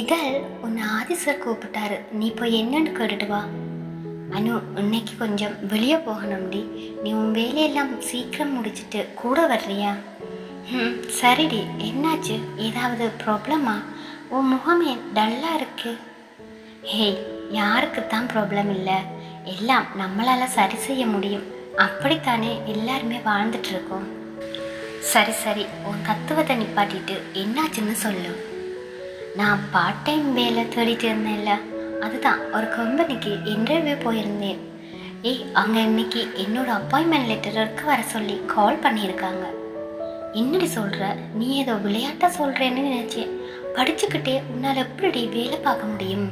இதழ் உன்னை ஆதி சார் கூப்பிட்டாரு. நீ போய் என்னன்னு கேட்டுட்டு வா. அனு இன்னைக்கு கொஞ்சம் வெளியே போகணும்டி. நீ உன் வேலையெல்லாம் சீக்கிரம் முடிச்சிட்டு கூட வர்றியா ம் சரிடி. என்னாச்சு? ஏதாவது ப்ராப்ளமா? உன் முகமே டல்லாக இருக்கு. ஹேய் யாருக்கு தான் ப்ராப்ளம் இல்லை. எல்லாம் நம்மளால் சரி செய்ய முடியும். அப்படித்தானே எல்லாருமே வாழ்ந்துட்டு இருக்கோம். சரி சரி. உன் தத்துவத்தை நிப்பாட்டிட்டு என்னாச்சுன்னு சொல்லு. நான் பார்ட் டைம் வேலை தேடிட்டு இருந்தேன்ல அதுதான். ஒரு கம்பெனிக்கு இன்டர்வியூ போயிருந்தேன். ஏய் அங்கே இன்னைக்கு என்னோட அப்பாயின்மெண்ட் லெட்டருக்கு வர சொல்லி கால் பண்ணியிருக்காங்க. என்னடி சொல்கிற நீ ஏதோ விளையாட்டாக சொல்கிறேன்னு நினச்சேன். படிச்சுக்கிட்டே உன்னால் எப்படி வேலை பார்க்க முடியும்?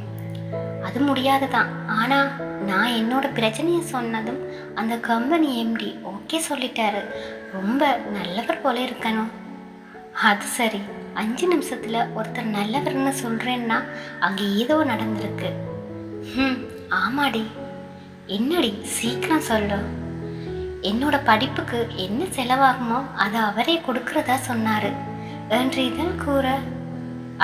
அது முடியாது தான் ஆனால் நான் என்னோட பிரச்சனையை சொன்னதும் அந்த கம்பெனி எம்டி ஓகே சொல்லிட்டாரு. ரொம்ப நல்லவர் போல இருக்கணும். அது சரி. அஞ்சு நிமிஷத்தில் ஒருத்தர் நல்லவர்னு சொல்கிறேன்னா அங்கே ஏதோ நடந்திருக்கு. ம் ஆமாடி. என்னடி சீக்கிரம் சொல்லு. என்னோட படிப்புக்கு என்ன செலவாகுமோ அதை அவரே கொடுக்கறதா சொன்னாரு. என்று இதழ் கூற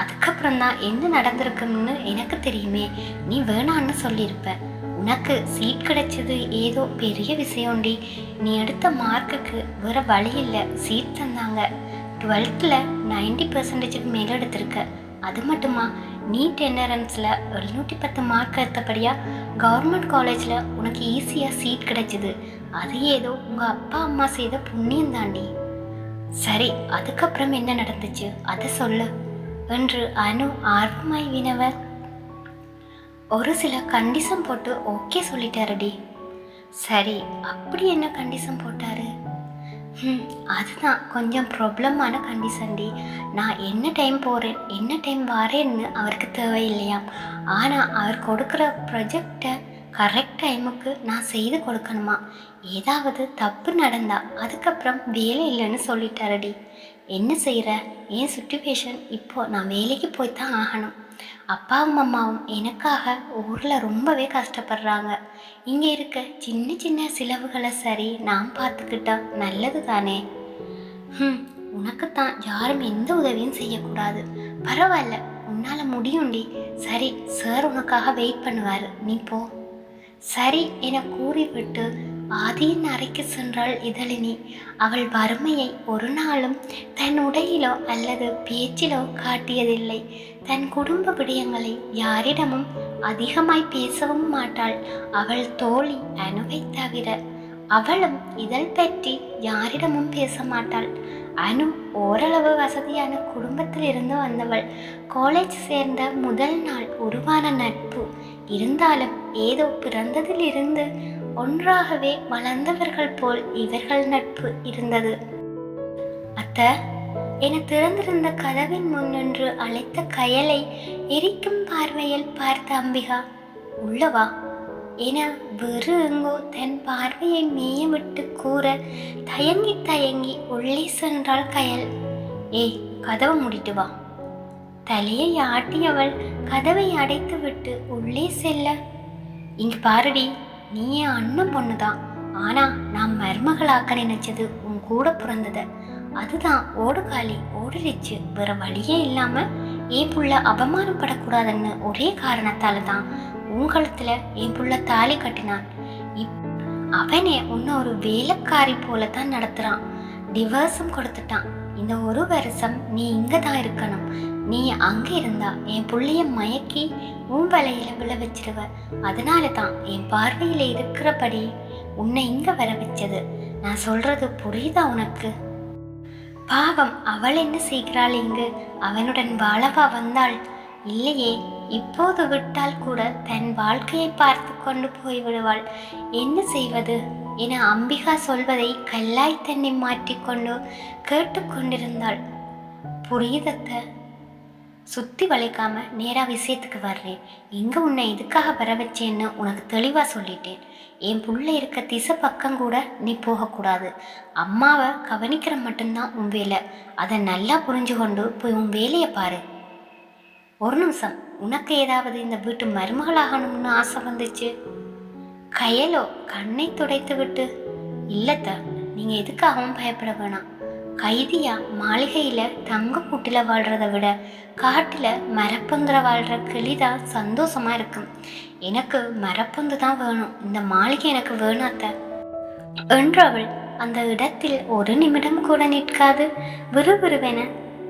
அதுக்கப்புறம் தான் என்ன நடந்திருக்குன்னு எனக்கு தெரியுமே. நீ வேணான்னு சொல்லியிருப்ப உனக்கு சீட் கிடைச்சது ஏதோ பெரிய விஷயம்டி. நீ எடுத்த மார்க்குக்கு வேற வழி இல்லை. சீட் தந்தாங்க. டுவெல்த்தில் நைன்டி பர்சன்டேஜுக்கு மேலே எடுத்திருக்க. அது மட்டுமா? நீட் என்ஆர்என்ஸில் எழுநூற்றி பத்து மார்க் எடுத்தபடியாக கவர்மெண்ட் காலேஜில் உனக்கு ஈஸியாக சீட் கிடைச்சிது. அது ஏதோ உங்கள் அப்பா அம்மா செய்த புண்ணியம் தாண்டி. சரி அதுக்கப்புறம் என்ன நடந்துச்சு? அதை சொல்லு. என்று அனு ஆர்வமாய் வினவர். ஒரு சில கண்டிஷன் போட்டு ஓகே சொல்லிட்டாருடி. சரி அப்படி என்ன கண்டிஷன் போட்டாரு? ம் அதுதான். கொஞ்சம் ப்ராப்ளமான கண்டிஷன்டி நான் என்ன டைம் போகிறேன் என்ன டைம் வரேன்னு அவருக்கு தேவையில்லையாம் ஆனால் அவர் கொடுக்குற ப்ரொஜெக்டை கரெக்ட் டைமுக்கு நான் செய்து கொடுக்கணுமா? ஏதாவது தப்பு நடந்தா அதுக்கப்புறம் வேலை இல்லைன்னு சொல்லிட்டாரடி. என்ன செய்கிற என் சுச்சுவேஷன் இப்போது நான் வேலைக்கு போய் தான் ஆகணும். அப்பாவும் அம்மாவும் எனக்காக ஊரில் ரொம்பவே கஷ்டப்படுறாங்க. இங்கே இருக்க சின்ன சின்ன செலவுகளை சரி நான் பார்த்துக்கிட்டா நல்லது தானே? ம் உனக்குத்தான் யாரும் எந்த உதவியும் செய்யக்கூடாது. பரவாயில்ல உன்னால் முடியும்டி. சரி சார் உனக்காக வெயிட் பண்ணுவார். நீ போ. சரி என கூறிவிட்டு ஆதியின் அறைக்கு சென்றாள் இதழினி. அவள் வறுமையை ஒரு நாளும் தன் உடையிலோ அல்லது பேச்சிலோ காட்டியதில்லை. தன் குடும்ப விடயங்களை யாரிடமும் அதிகமாய் பேசவும் மாட்டாள். அவள் தோழி அணுவை தவிர அவளும் இதழ் பற்றி யாரிடமும் பேச மாட்டாள். அனு ஓரளவு வசதியான குடும்பத்தில் இருந்து வந்தவள். காலேஜ் சேர்ந்த முதல் நாள் உருவான நட்பு. இருந்தாலும் ஏதோ பிறந்ததிலிருந்து ஒன்றாகவே வளர்ந்தவர்கள் போல் இவர்கள் நட்பு இருந்தது. அத்த என திறந்திருந்த கதவின் முன்னின்று அழைத்த கயலை எரிக்கும் பார்வையில் பார்த்த அம்பிகா உள்ளவா என வெறு எங்கோ தன் பார்வையை மேயமிட்டு கூற தயங்கி தயங்கி உள்ளே சென்றாள் கயல். ஏய் கதவை முடிட்டு வா. தலையை ஆட்டியவள் கதவை அடைத்துவிட்டு உள்ளே செல்ல இங்கு பாருடி நீ என் அண்ணன் பொண்ணு தான் ஆனால் நான் மருமகளாக்க நினைச்சது உன் கூட பிறந்தத. அதுதான் ஓடுகாலி ஓடிடுச்சு. வேற வழியே இல்லாமல் என் புள்ள அவமானப்படக்கூடாதுன்னு ஒரே காரணத்தால் தான் உங்களத்தில் என் புள்ள தாலி கட்டினான். இப் அவனே உன்னை ஒரு வேலைக்காரி போல தான் நடத்துகிறான் டிவர்ஸும் கொடுத்துட்டான். இந்த ஒரு வருஷம் நீ இங்கே தான் இருக்கணும். நீ அங்கே இருந்தா என் புள்ளைய மயக்கி உன் வலையில விழ வச்சிருவ. அதனால தான் என் பார்வையில் இருக்கிறபடி உன்னை இங்கே வர வச்சது. நான் சொல்றது புரியுதா உனக்கு? பாவம் அவள் என்ன செய்கிறாள் இங்கு? அவனுடன் வாழவா வந்தாள்? இல்லையே இப்போது விட்டால் கூட தன் வாழ்க்கையை பார்த்து கொண்டு போய்விடுவாள். என்ன செய்வது? என அம்பிகா சொல்வதை கல்லாய் தன்னை மாற்றிக்கொண்டு கேட்டுக்கொண்டிருந்தாள். புரியுதத்த? சுத்தி வளைக்காம நேரா விஷயத்துக்கு வர்றேன். இங்க உன்னை எதுக்காக வர வச்சேன்னு உனக்கு தெளிவா சொல்லிட்டேன். என் புள்ள இருக்க திசை பக்கம் கூட நீ போகக்கூடாது. அம்மாவை கவனிக்கிற மட்டும்தான் உன் வேலை. அதை நல்லா புரிஞ்சு கொண்டு போய் உன் வேலையை பாரு. ஒரு நிமிஷம் உனக்கு ஏதாவது இந்த வீட்டு மருமகளாகணும்னு ஆசை வந்துச்சு? கயலோ கண்ணை துடைத்து விட்டு. இல்லத்த நீங்க எதுக்காகவும் பயப்பட வேணாம். கைதியா மாளிகையில தங்க கூட்டில வாழ்றத விட காட்டில் மரப்பந்துல வாழ்ற கிளிதா சந்தோஷமா இருக்கும். எனக்கு மரப்பந்து தான் வேணும். இந்த மாளிகை எனக்கு வேணாத்த என்றவள் அந்த இடத்தில் ஒரு நிமிடம் கூட நிற்காது. விறுவிறுவென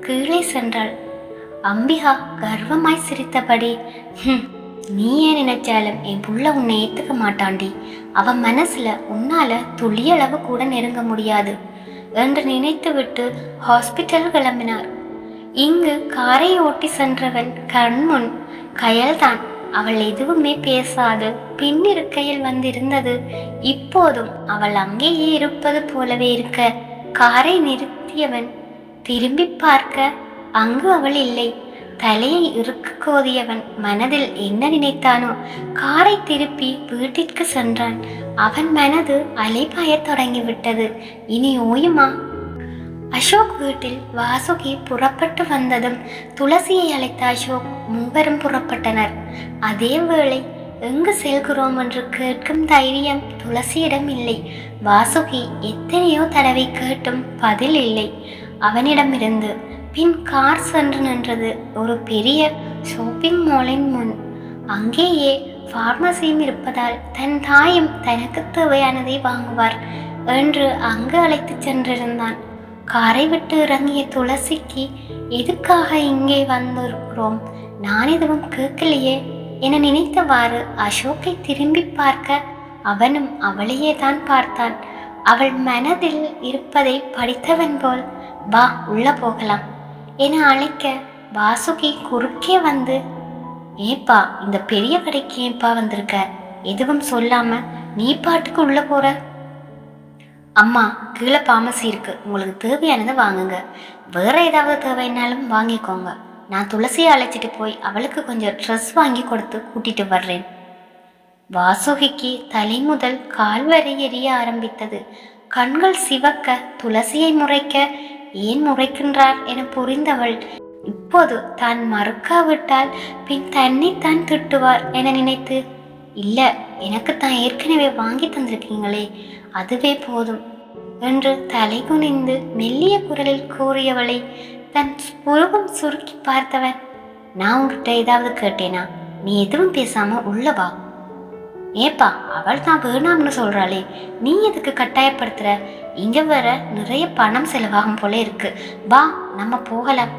கீழே சென்றாள். அம்பிகா கர்வமாய் சிரித்தபடி "ஹும், நீ ஏன் நினைச்சாலும் என் புள்ள உன்னை ஏத்துக்க மாட்டாண்டி அவன் மனசுல உன்னால துளியளவு கூட நெருங்க முடியாது. என்று நினைத்துவிட்டு ஹாஸ்பிட்டல் கிளம்பினார். இங்கு காரை ஓட்டி சென்றவன் கண்முன் கயல்தான். அவள் எதுவுமே பேசாது. பின்னிருக்கையில் வந்திருந்தது. இப்போதும் அவள் அங்கேயே இருப்பது போலவே இருக்க. காரை நிறுத்தியவன் திரும்பி பார்க்க அங்கு அவள் இல்லை. தலையை இறுக்கு கோதியவன் மனதில் என்ன நினைத்தானோ காரை திருப்பி வீட்டிற்கு சென்றான். அவன் மனது அலைபாயத் தொடங்கிவிட்டது. இனி ஓயுமா? அசோக் வீட்டில் வாசுகி புறப்பட்டு வந்ததும் துளசியை அழைத்த அசோக் மூவரும் புறப்பட்டனர். அதே வேளை எங்கு செல்கிறோம்? என்று கேட்கும் தைரியம் துளசியிடம் இல்லை. வாசுகி எத்தனையோ தடவை கேட்டும் பதில் இல்லை. அவனிடமிருந்து பின் கார் சென்று நின்றது. ஒரு பெரிய ஷாப்பிங் மாலின் முன். அங்கேயே ஃபார்மசியும் இருப்பதால் தன் தாயும் தனக்கு தேவையானதை வாங்குவார் என்று அங்கு அழைத்து சென்றிருந்தான். காரை விட்டு இறங்கிய துளசிக்கு எதுக்காக இங்கே வந்திருக்கிறோம்? நான் எதுவும் கேட்கலையே என நினைத்தவாறு அசோக்கை திரும்பி பார்க்க அவனும் அவளையே தான் பார்த்தான். அவள் மனதில் இருப்பதை படித்தவன் போல் வா உள்ள போகலாம். என அழைக்க வாசுகி குறுக்கே வந்து ஏப்பா இந்த பெரிய கடைக்கு ஏப்பா வந்திருக்க? எதுவும் சொல்லாம நீ பாட்டுக்கு உள்ள போற? அம்மா கீழே பாமசி இருக்கு. உங்களுக்கு தேவையானதை வாங்குங்க. வேற ஏதாவது தேவைன்னாலும் வாங்கிக்கோங்க. நான் துளசியை அழைச்சிட்டு போய் அவளுக்கு கொஞ்சம் ட்ரெஸ் வாங்கி கொடுத்து கூட்டிட்டு வர்றேன். வாசுகிக்கு தலை முதல் கால் வரை எரிய ஆரம்பித்தது. கண்கள் சிவக்க துளசியை முறைக்க ஏன் முறைக்கின்றார் என புரிந்தவள். இப்போது தான் மறுக்காவிட்டால் பின் தன்னைத்தான் திட்டுவார் என நினைத்து இல்ல எனக்கு தான் ஏற்கனவே வாங்கி தந்திருக்கீங்களே அதுவே போதும் என்று தலை குனிந்து மெல்லிய குரலில் கூறியவளை தன் புருவம் சுருக்கி பார்த்தவன் நான் உங்ககிட்ட ஏதாவது கேட்டேனா? நீ எதுவும் பேசாம உள்ளவா ஏப்பா அவள் தான் வேணாம்னு சொல்றாளே. நீ எதுக்கு கட்டாயப்படுத்துற? இங்க வர நிறைய பணம் செலவாகும் போல இருக்கு. வா நம்ம போகலாம்.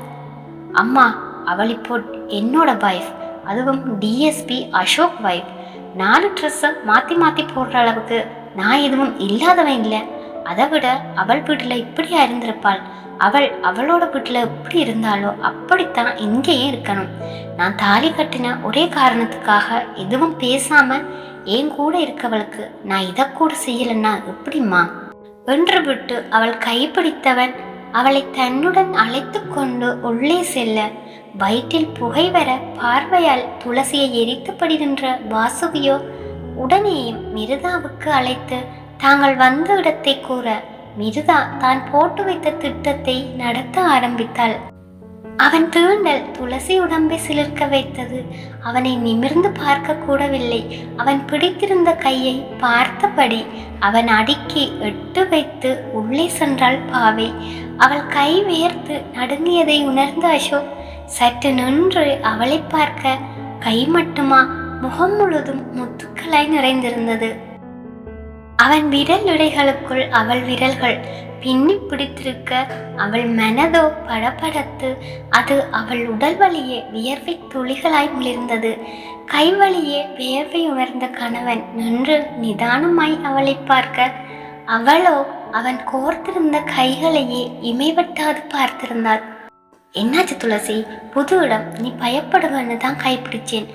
அம்மா அவள் இப்போ என்னோட வைஃப் அதுவும் டிஎஸ்பி அசோக் வைஃப் நாலு ட்ரெஸ்ஸை மாற்றி மாற்றி போடுற அளவுக்கு நான் எதுவும் இல்லாதவன் இல்லை. அதை விட அவள் வீட்டில் இப்படியா இருந்திருப்பாள். அவள் அவளோட வீட்டில் எப்படி இருந்தாலோ அப்படித்தான் இங்கேயே இருக்கணும். நான் தாலி கட்டின ஒரே காரணத்துக்காக எதுவும் பேசாம என் கூட இருக்கவளுக்கு நான் இதை கூட செய்யலன்னா எப்படிம்மா? என்று விட்டு அவள் கைப்பிடித்தவன் அவளை தன்னுடன் அழைத்து கொண்டு உள்ளே செல்ல வயிற்றில் புகை வர பார்வையால் துளசியை எரித்தபடி நின்ற வாசுகியோ உடனேயும் மிருதாவுக்கு அழைத்து தாங்கள் வந்த இடத்தை கூற. மிருதா தான் போட்டு வைத்த திட்டத்தை நடத்த ஆரம்பித்தாள். அவன் தீண்டல் துளசி உடம்பை சிலிர்க்க வைத்தது. அவனை நிமிர்ந்து பார்க்க கூடவில்லை. அவன் பிடித்திருந்த கையை பார்த்தபடி அவன் அடுக்கி எட்டு வைத்து உள்ளே சென்றாள் பாவை. அவள் கை வேர்த்து நடுங்கியதை உணர்ந்த அசோக் சற்று நின்று அவளை பார்க்க கை மட்டுமா முகம் முழுதும் முத்துக்களாய் நிறைந்திருந்தது. அவன் விரல் இடைகளுக்குள் அவள் விரல்கள் பின்னி பிடித்திருக்க அவள் மனதோ படபடத்து அது அவள் உடல் வழியே வியர்வை துளிகளாய் உளிர்ந்தது கை வழியே வியர்வை உணர்ந்த கணவன் நின்று நிதானமாய் அவளை பார்க்க அவளோ அவன் கோர்த்திருந்த கைகளையே இமைவட்டாது பார்த்திருந்தாள். என்னாச்சு துளசி? புது இடம். நீ பயப்படுவன்னு தான் கைப்பிடிச்சேன்.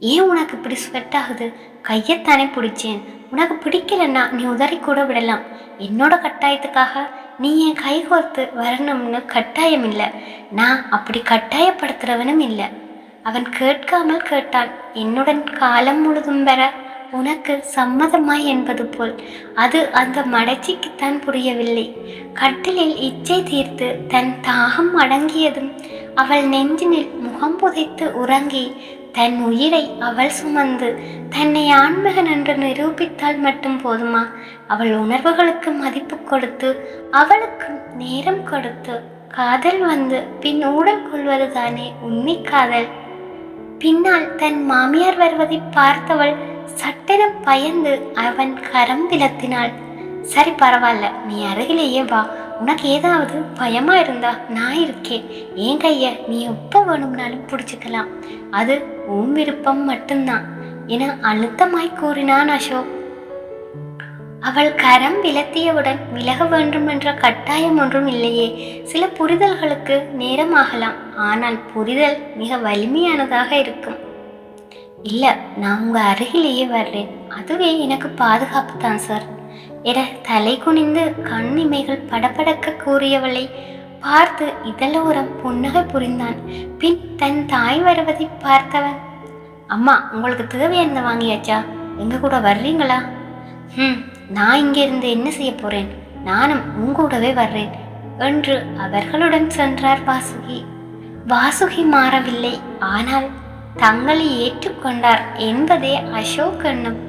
ஏன் உனக்கு இப்படி ஸ்வெட் ஆகுது? கையைத்தானே பிடிச்சேன். உனக்கு பிடிக்கலன்னா நீ உதறி கூட விடலாம். என்னோட கட்டாயத்துக்காக நீ என் கை கோர்த்து வரணும்னு கட்டாயம் இல்லை நான் அப்படி கட்டாயப்படுத்துறவனும் இல்லை. அவன் கேட்காமல் கேட்டான் என்னுடன் காலம் முழுதும் வர உனக்கு சம்மதமாய் என்பது போல். அது அந்த மடச்சிக்குத்தான் புரியவில்லை. கட்டிலில் இச்சை தீர்த்து தன் தாகம் அடங்கியதும் அவள் நெஞ்சினில் முகம் புதைத்து உறங்கி தன் உயிரை அவள் சுமந்து தன்னை ஆண்மகன் என்று நிரூபித்தால் மட்டும் போதுமா? அவள் உணர்வுகளுக்கு மதிப்பு கொடுத்து அவளுக்கு நேரம் கொடுத்து காதல் வந்து பின் ஊடல் கொள்வதுதானே உண்மை காதல். பின்னால் தன் மாமியார் வருவதை பார்த்தவள் சட்டென பயந்து அவன் கரம் விலத்தினாள். சரி பரவாயில்ல நீ அருகிலேயே வா. உனக்கு ஏதாவது பயமா இருந்தா நான் இருக்கேன். என் கைய நீ எப்போ வேணும்னாலும் பிடிச்சிக்கலாம். அது உன் விருப்பம் மட்டும்தான் என அழுத்தமாய் கூறினான் அசோக். அவள் கரம் விலத்தியவுடன் விலக வேண்டும் என்ற கட்டாயம் ஒன்றும் இல்லையே. சில புரிதல்களுக்கு நேரமாகலாம் ஆனால் புரிதல் மிக வலிமையானதாக இருக்கும். இல்ல நான் உங்க அருகிலேயே வர்றேன். அதுவே எனக்கு பாதுகாப்பு தான் சார். என தலை குனிந்து கண்ணிமைகள் படபடக்க கூறியவளை பார்த்து இதழோரம் புன்னகை புரிந்தான். பின் தன் தாய் வருவதை பார்த்தவன் அம்மா உங்களுக்கு தேவையானதை வாங்கியாச்சா? எங்க கூட வர்றீங்களா? ம் நான் இங்கிருந்து என்ன செய்ய போறேன்? நானும் உங்கூடவே வர்றேன் என்று அவர்களுடன் சென்றார் வாசுகி. வாசுகி மாறவில்லை. ஆனால் தங்களை ஏற்றுக்கொண்டார் என்பதே அசோக் எண்ணம்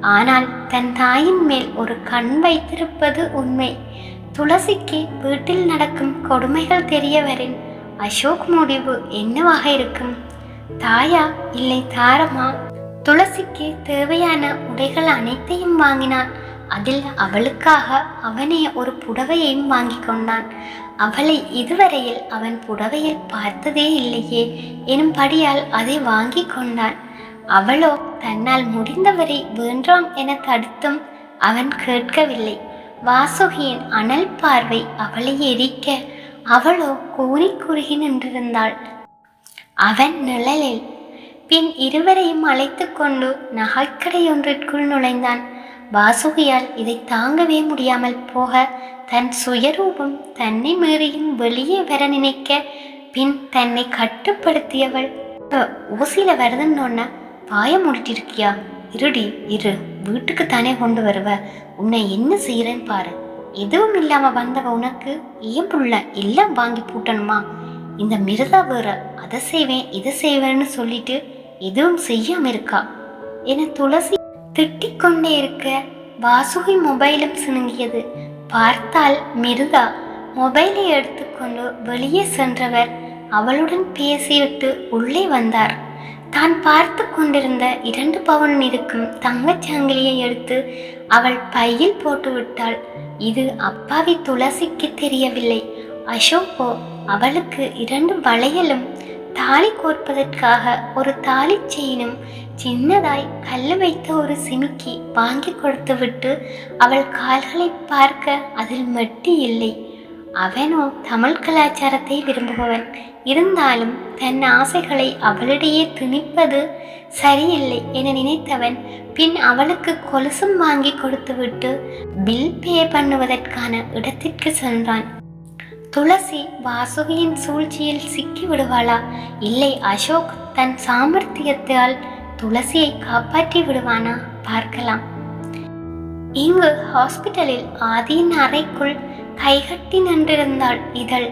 ஆனால் தன் தாயின் மேல் ஒரு கண் வைத்திருப்பது உண்மை. துளசிக்கு வீட்டில் நடக்கும் கொடுமைகள் தெரியவரின் அசோக் முடிவு என்னவாக இருக்கும்? தாயா இல்லை தாரமா? துளசிக்கு தேவையான உடைகள் அனைத்தையும் வாங்கினான். அதில் அவளுக்காக அவனே ஒரு புடவையையும் வாங்கி கொண்டான். அவளை இதுவரையில் அவன் புடவையில் பார்த்ததே இல்லையே எனும்படியால் அதை வாங்கி கொண்டான். அவளோ தன்னால் முடிந்தவரை வேண்டாம் என தடுத்தும் அவன் கேட்கவில்லை. வாசுகியின் அனல் பார்வை அவளை எரிக்க அவளோ கூறி குறுகி நின்றிருந்தாள். அவன் நிழலில் பின் இருவரையும் அழைத்து கொண்டு நகைக்கடை ஒன்றிற்குள் நுழைந்தான். வாசுகியால் இதை தாங்கவே முடியாமல் போக தன் சுயரூபம் தன்னை மீறியும் வெளியே வர நினைக்க பின் தன்னை கட்டுப்படுத்தியவள். "அ, ஊசியில பாயம் பாய மூடிட்டிருக்கியா இருடி இரு. வீட்டுக்கு தானே கொண்டு வருவ. உன்னை என்ன செய்யறேன்னு பாரு. எதுவும் இல்லாம வந்தவ உனக்கு ஏன் புள்ள எல்லாம் வாங்கி பூட்டணுமா? இந்த மிருதா வேற அதை செய்வேன் இதை செய்வேன்னு சொல்லிட்டு எதுவும் செய்யாம இருக்கா? என துளசி திட்டிக் கொண்டே இருக்க வாசுகி மொபைலும் சிணுங்கியது பார்த்தால் மிருதா மொபைலை எடுத்துக்கொண்டு வெளியே சென்றவர் அவளுடன் பேசிவிட்டு உள்ளே வந்தார். தான் பார்த்து கொண்டிருந்த இரண்டு பவுன் இருக்கும் தங்கச் சங்கிலியை எடுத்து அவள் பையில் போட்டுவிட்டாள். இது அப்பாவி துளசிக்கு தெரியவில்லை. அசோக்கோ அவளுக்கு இரண்டு வளையலும் தாலி கோர்ப்பதற்காக ஒரு தாலிச் செயினும் சின்னதாய் கல்லு வைத்த ஒரு சிமிக்கி வாங்கி கொடுத்துவிட்டு அவள் கால்களை பார்க்க அதில் மட்டி இல்லை. அவனோ தமிழ் கலாச்சாரத்தை விரும்புபவன். இருந்தாலும் தன் ஆசைகளை அவளிடையே திணிப்பது சரியில்லை என நினைத்தவன் பின் அவளுக்கு கொலுசும் வாங்கி கொடுத்துவிட்டு பில் பே பண்ணுவதற்கான இடத்திற்கு சென்றான். துளசி வாசுகியின் சூழ்ச்சியில் சிக்கி விடுவாளா? இல்லை அசோக் தன் சாமர்த்தியத்தால் துளசியை காப்பாற்றி விடுவானா? பார்க்கலாம். இங்கு ஹாஸ்பிட்டலில் ஆதியின் அறைக்குள் கைகட்டி நின்றிருந்தாள் இதழ்.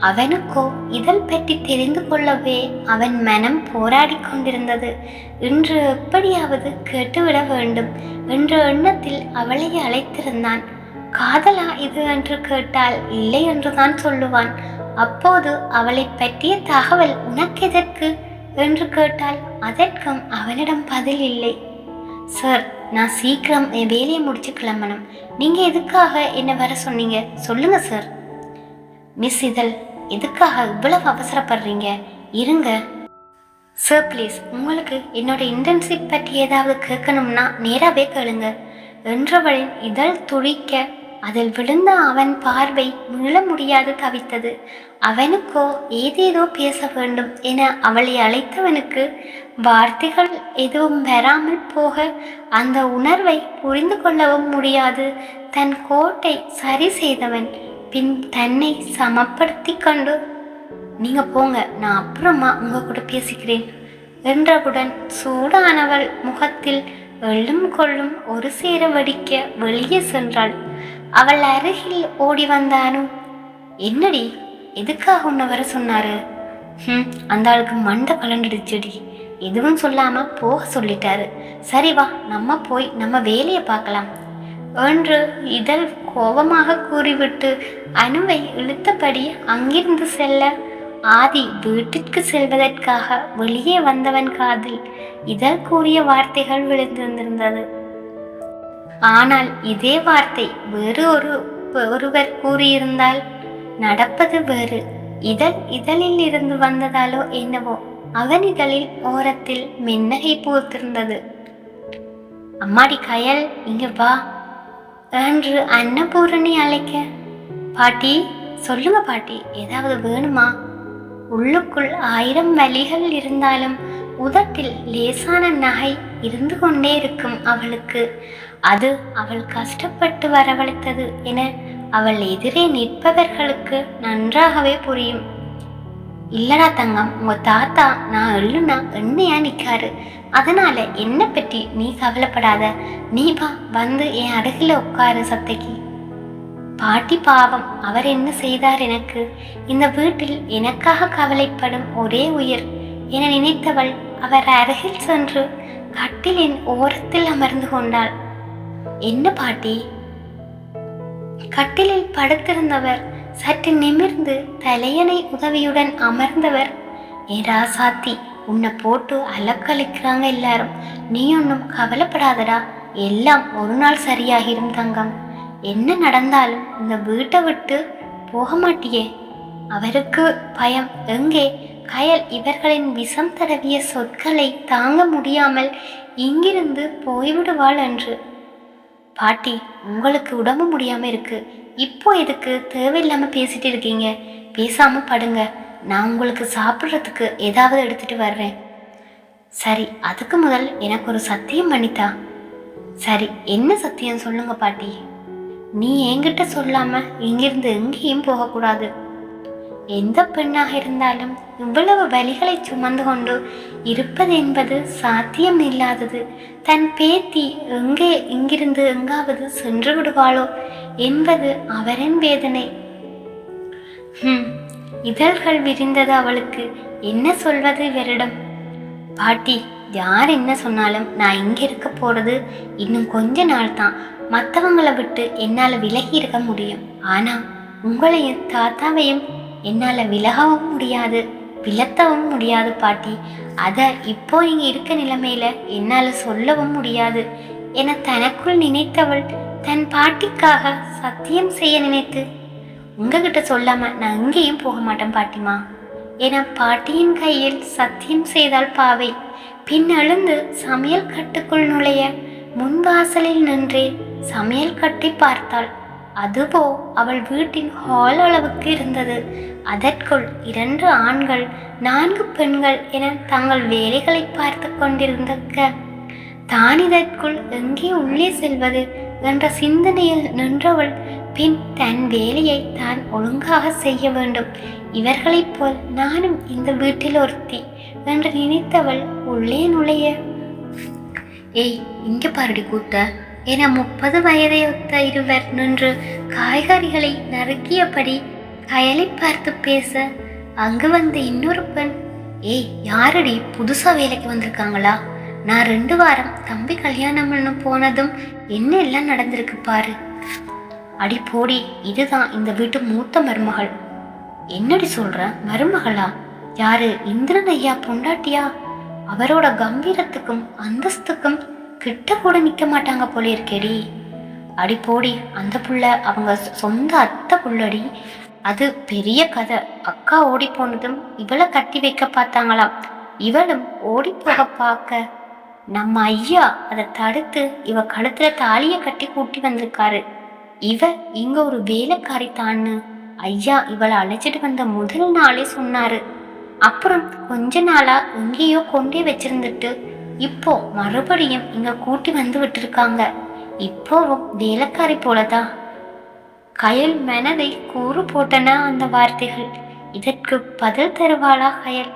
அவனுக்கோ இதழ் பற்றி தெரிந்து கொள்ளவே அவன் மனம் போராடி கொண்டிருந்தது. இன்று எப்படியாவது கேட்டுவிட வேண்டும் என்ற எண்ணத்தில் அவளை அழைத்திருந்தான். காதலா இது? என்று கேட்டால் இல்லை என்றுதான் சொல்லுவான். அப்போது அவளை பற்றிய தகவல் உனக்கெதற்கு என்று கேட்டால் அதற்கும் அவனிடம் பதில் இல்லை. சார் நான் சீக்கிரம் என் வேலையை முடிச்சு கிளம்பணும். நீங்க எதுக்காக என்ன வர சொன்னீங்க? சொல்லுங்க சார் மிஸ் இதழ் எதுக்காக இவ்வளவு அவசரப்படுறீங்க? இருங்க. சார் ப்ளீஸ் உங்களுக்கு என்னோட இன்டர்ன்ஷிப் பற்றி ஏதாவது கேட்கணும்னா நேராகவே கேளுங்க. என்றவளின் இதழ் துடிக்க அதில் விழுந்த அவன் பார்வை மீள முடியாது தவித்தது. அவனுக்கோ ஏதேதோ பேச வேண்டும் என அவளை அழைத்தவனுக்கு வார்த்தைகள் எதுவும் வராமல் போக அந்த உணர்வை புரிந்து கொள்ளவும் முடியாது. தன் கோட்டை சரி செய்தவன் பின் தன்னை சமப்படுத்தி கொண்டு நீங்க போங்க நான் அப்புறமா உங்க கூட பேசிக்கிறேன் என்றவுடன் சூடானவள் முகத்தில் எள்ளும் கொள்ளும் ஒரு சேர வடிக்க வெளியே சென்றாள். அவள் அருகில் ஓடி வந்தானும் என்னடி எதுக்காக உன்னை வர சொன்னாரு? ம் அந்த ஆளுக்கு மண்டை கலண்டுடுச்சுடி. எதுவும் சொல்லாமல் போக சொல்லிட்டாரு. சரி வா நம்ம போய் நம்ம வேலையை பார்க்கலாம். என்று இதழ் கோபமாக கூறிவிட்டு அணுவை இழுத்தபடி அங்கிருந்து செல்ல ஆதி வீட்டிற்கு செல்வதற்காக வெளியே வந்தவன் காதில் இதழ் கூறிய வார்த்தைகள் விழுந்திருந்திருந்தது. ஆனால் இதே வார்த்தை வேறு ஒரு ஒருவர் கூறியிருந்தால் நடப்பது வேறு இதழ் இதழில் இருந்து வந்ததாலோ என்னவோ அவன் இதழில் ஓரத்தில் மின்னகை பூத்திருந்தது அம்மாடி கயல் இங்க வா என்று அன்னபூரணி அழைக்க பாட்டி சொல்லுங்க பாட்டி ஏதாவது வேணுமா உள்ளுக்குள் ஆயிரம் வலிகள் இருந்தாலும் உதட்டில் லேசான நகை இருந்து கொண்டே இருக்கும் அவளுக்கு அது அவள் கஷ்டப்பட்டு வரவழைத்தது என அவள் எதிரே நிற்பவர்களுக்கு நன்றாகவே புரியும். இல்லடா தங்கம் உங்க தாத்தா நான் அல்லுனா என்னையா நிக்காரு. அதனால என்னை பற்றி நீ கவலைப்படாத. நீ பா வந்து என் அருகில உட்காரு சத்தைக்கு பாட்டி பாவம் அவர் என்ன செய்தார் எனக்கு? இந்த வீட்டில் எனக்காக கவலைப்படும் ஒரே உயிர். என நினைத்தவள் அவர் அருகில் சென்று கட்டிலின் ஓரத்தில் அமர்ந்து கொண்டாள். என்ன பாட்டி? கட்டிலில் படுத்திருந்தவர் சற்று நிமிர்ந்து தலையணை உதவியுடன் அமர்ந்தவர். ஏ ராசாத்தி உன்னை போட்டு அலக்களிக்கிறாங்க எல்லாரும். நீ ஒன்றும் கவலைப்படாதடா. எல்லாம் ஒரு நாள் சரியாகிடும் தங்கம். என்ன நடந்தாலும் இந்த வீட்டை விட்டு போக மாட்டியே. அவருக்கு பயம். எங்கே? கயல் இவர்களின் விஷம் தடவிய சொற்களை தாங்க முடியாமல் இங்கிருந்து போய்விடுவாள் என்று பாட்டி உங்களுக்கு உடம்பு முடியாம இருக்கு. இப்போ எதுக்கு தேவையில்லாம பேசிட்டு இருக்கீங்க? பேசாம படுங்க. நான் உங்களுக்கு சாப்பிட்றதுக்கு ஏதாவது எடுத்துட்டு வர்றேன். சரி அதுக்கு முதல் எனக்கு ஒரு சத்தியம் பண்ணித்தா. சரி என்ன சத்தியம் சொல்லுங்க பாட்டி. நீ என்கிட்ட சொல்லாம இங்கிருந்து எங்கேயும் போகக்கூடாது. எந்த பெண்ணாக இருந்தாலும் இவ்வளவு வலிகளை சுமந்து கொண்டு இருப்பது என்பது சாத்தியம் இல்லாதது தன் பேத்தி எங்கே இங்கிருந்து எங்காவது சென்று விடுவாளோ என்பது அவரின் வேதனை. இதழ்கள் விரிந்தது அவளுக்கு என்ன சொல்வது இவரிடம்? பாட்டி யார் என்ன சொன்னாலும் நான் இங்கே இருக்க போறது இன்னும் கொஞ்ச நாள் தான் மற்றவங்களை விட்டு என்னால் விலகி இருக்க முடியும். ஆனால் உங்களையும் தாத்தாவையும் என்னால் விலகவும் முடியாது விலத்தவும் முடியாது பாட்டி. அதை இப்போ நீங்கள் இருக்க நிலைமையில என்னால் சொல்லவும் முடியாது. என தனக்குள் நினைத்தவள் தன் பாட்டிக்காக சத்தியம் செய்ய நினைத்து உங்ககிட்ட சொல்லாம நான் எங்கேயும் போக மாட்டேன் பாட்டிமா. என பாட்டியின் கையில் சத்தியம் செய்தாள் பாவை. பின் எழுந்து சமையல் கட்டுக்குள் நுழைய முன் வாசலில் நின்றே சமையல் கட்டி பார்த்தாள். அதுவோ அவள் வீட்டின் ஹால் அளவுக்கு இருந்தது. அதற்குள் இரண்டு ஆண்கள் நான்கு பெண்கள் என தங்கள் வேலைகளை பார்த்து கொண்டிருந்தக்க தான் இதற்குள் எங்கே உள்ளே செல்வது என்ற சிந்தனையில் நின்றவள் பின் தன் வேலையை தான் ஒழுங்காக செய்ய வேண்டும். இவர்களைப் போல் நானும் இந்த வீட்டில் ஒருத்தி என்று நினைத்தவள் உள்ளே நுழைய ஏய் இங்கே பாருடி கூத்த. என முப்பது வயதை ஒத்த இருவர் நின்று காய்கறிகளை நறுக்கியபடி கயலை பார்த்து பேச அங்கு வந்த இன்னொரு பெண். ஏய் யாரடி? புதுசா வேலைக்கு வந்திருக்காங்களா? நான் ரெண்டு வாரம் தம்பி கல்யாணம் பண்ண போனதும் என்ன எல்லாம் நடந்திருக்கு பாரு. அடி போடி இதுதான் இந்த வீட்டு மூத்த மருமகள். என்னடி சொல்ற? மருமகளா? யாரு? இந்திரன் ஐயா பொண்டாட்டியா? அவரோட கம்பீரத்துக்கும் அந்தஸ்துக்கும் கிட்ட கூட நிற்க மாட்டாங்க போல இருக்கேடி. அடி போடி அந்த புள்ள அவங்க சொ- சொந்த அத்தை புள்ளடி. அது பெரிய கதை. அக்கா ஓடி போனதும் இவளை கட்டி வைக்க பார்த்தாங்களாம். இவளும் ஓடி போக பார்க்க. நம்ம ஐயா அதை தடுத்து இவ கழுத்துல தாலிய கட்டி கூட்டி வந்திருக்காரு. இவ இங்க ஒரு வேலைக்காரி தான்னு ஐயா இவளை அழைச்சிட்டு வந்த முதல் நாளே சொன்னாரு. அப்புறம் கொஞ்ச நாளா எங்கேயோ கொண்டே வச்சிருந்துட்டு இப்போ மறுபடியும் இங்க கூட்டி வந்து விட்டுருக்காங்க. இப்போவும் வேலைக்காரி போலதான். கயல் மனதை கூறு போட்டன அந்த வார்த்தைகள். இதற்கு பதில் தருவாளா கயல்?